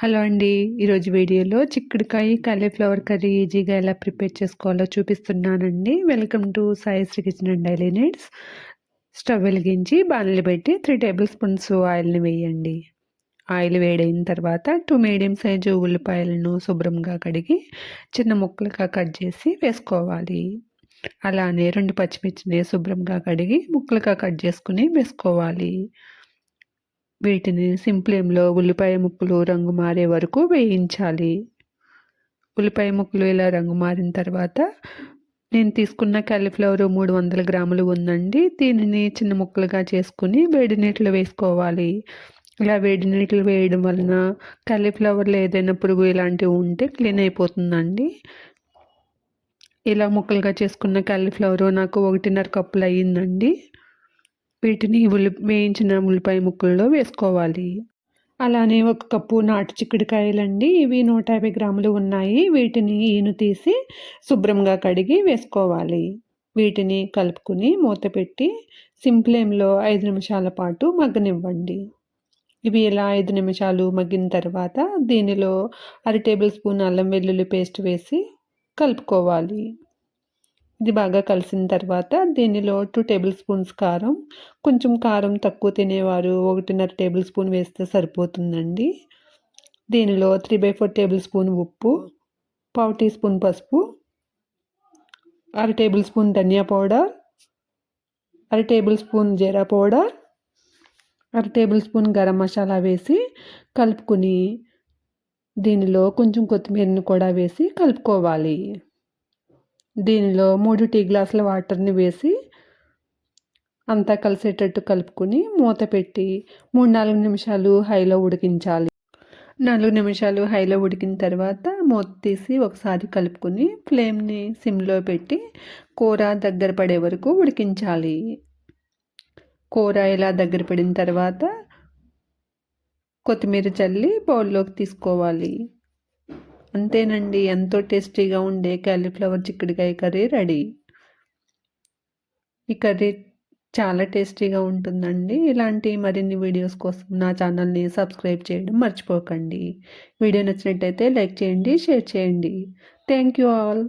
Hello అండి. ఈరోజు వీడియోలో చిక్కుడుకాయ కాలీఫ్లవర్ కర్రీ ఈజీగా ఎలా ప్రిపేర్ చేసుకోవాలో చూపిస్తున్నానండి. Welcome to Sai Sri kitchen and daily needs stove వెలిగించి బాణలు పెట్టి త్రీ టేబుల్ స్పూన్స్ ఆయిల్ని వేయండి. ఆయిల్ వేడైన తర్వాత టూ మీడియం సైజు ఉల్లిపాయలను శుభ్రంగా కడిగి చిన్న ముక్కలుగా కట్ చేసి వేసుకోవాలి. అలానే రెండు పచ్చిమిర్చిని శుభ్రంగా కడిగి ముక్కలుగా కట్ చేసుకుని వేసుకోవాలి. వీటిని సింప్లేమ్లో ఉల్లిపాయ ముక్కలు రంగు మారే వరకు వేయించాలి. ఉల్లిపాయ ముక్కలు ఇలా రంగు మారిన తర్వాత నేను తీసుకున్న కాలీఫ్లవర్ మూడు వందల గ్రాములు ఉందండి. దీనిని చిన్న ముక్కలుగా చేసుకుని వేడి నీటిలో వేసుకోవాలి. ఇలా వేడి నీటిలో వేయడం వలన కాలీఫ్లవర్లో ఏదైనా పురుగు ఇలాంటివి ఉంటే క్లీన్ అయిపోతుందండి. ఇలా ముక్కలుగా చేసుకున్న కాలీఫ్లవర్ నాకు ఒకటిన్నర కప్పులు అయ్యిందండి. వీటిని ఉల్లి వేయించిన ఉల్లిపాయ ముక్కల్లో వేసుకోవాలి. అలానే ఒక కప్పు నాటు చిక్కుడుకాయలండి. ఇవి నూట యాభై గ్రాములు ఉన్నాయి. వీటిని ఈను తీసి శుభ్రంగా కడిగి వేసుకోవాలి. వీటిని కలుపుకుని మూత పెట్టి సింప్లేమ్లో ఐదు నిమిషాల పాటు మగ్గనివ్వండి. ఇవి ఇలా ఐదు నిమిషాలు మగ్గిన తర్వాత దీనిలో అర టేబుల్ స్పూన్ అల్లం వెల్లుల్లి పేస్ట్ వేసి కలుపుకోవాలి. ఇది బాగా కలిసిన తర్వాత దీనిలో టూ టేబుల్ స్పూన్స్ కారం కొంచెం కారం తక్కువ తినేవారు ఒకటిన్నర టేబుల్ స్పూన్ వేస్తే సరిపోతుందండి. దీనిలో three by four tablespoon ఉప్పు పావు టీ స్పూన్ పసుపు అర టేబుల్ స్పూన్ ధనియా పౌడర్ అర టేబుల్ స్పూన్ జీరా పౌడర్ అర టేబుల్ స్పూన్ గరం మసాలా వేసి కలుపుకుని దీనిలో కొంచెం కొత్తిమీరని కూడా వేసి కలుపుకోవాలి. దీనిలో మూడు టీ గ్లాసుల వాటర్ని వేసి అంతా కలిసేటట్టు కలుపుకొని మూత పెట్టి మూడు నాలుగు నిమిషాలు హైలో ఉడికించాలి. నాలుగు నిమిషాలు హైలో ఉడికిన తర్వాత మూత తీసి ఒకసారి కలుపుకొని ఫ్లేమ్ని సిమ్లో పెట్టి కూర దగ్గర పడే వరకు ఉడికించాలి. కూర ఇలా దగ్గర పడిన తర్వాత కొత్తిమీర చల్లి బౌల్లోకి తీసుకోవాలి. అంతేనండి. ఎంతో టేస్టీగా ఉండే క్యాలీఫ్లవర్ చిక్కుడుకాయ కర్రీ రెడీ. ఈ కర్రీ చాలా టేస్టీగా ఉంటుందండి. ఇలాంటి మరిన్ని వీడియోస్ కోసం నా ఛానల్ని సబ్స్క్రైబ్ చేయడం మర్చిపోకండి. వీడియో నచ్చినట్టయితే లైక్ చేయండి షేర్ చేయండి. Thank you all.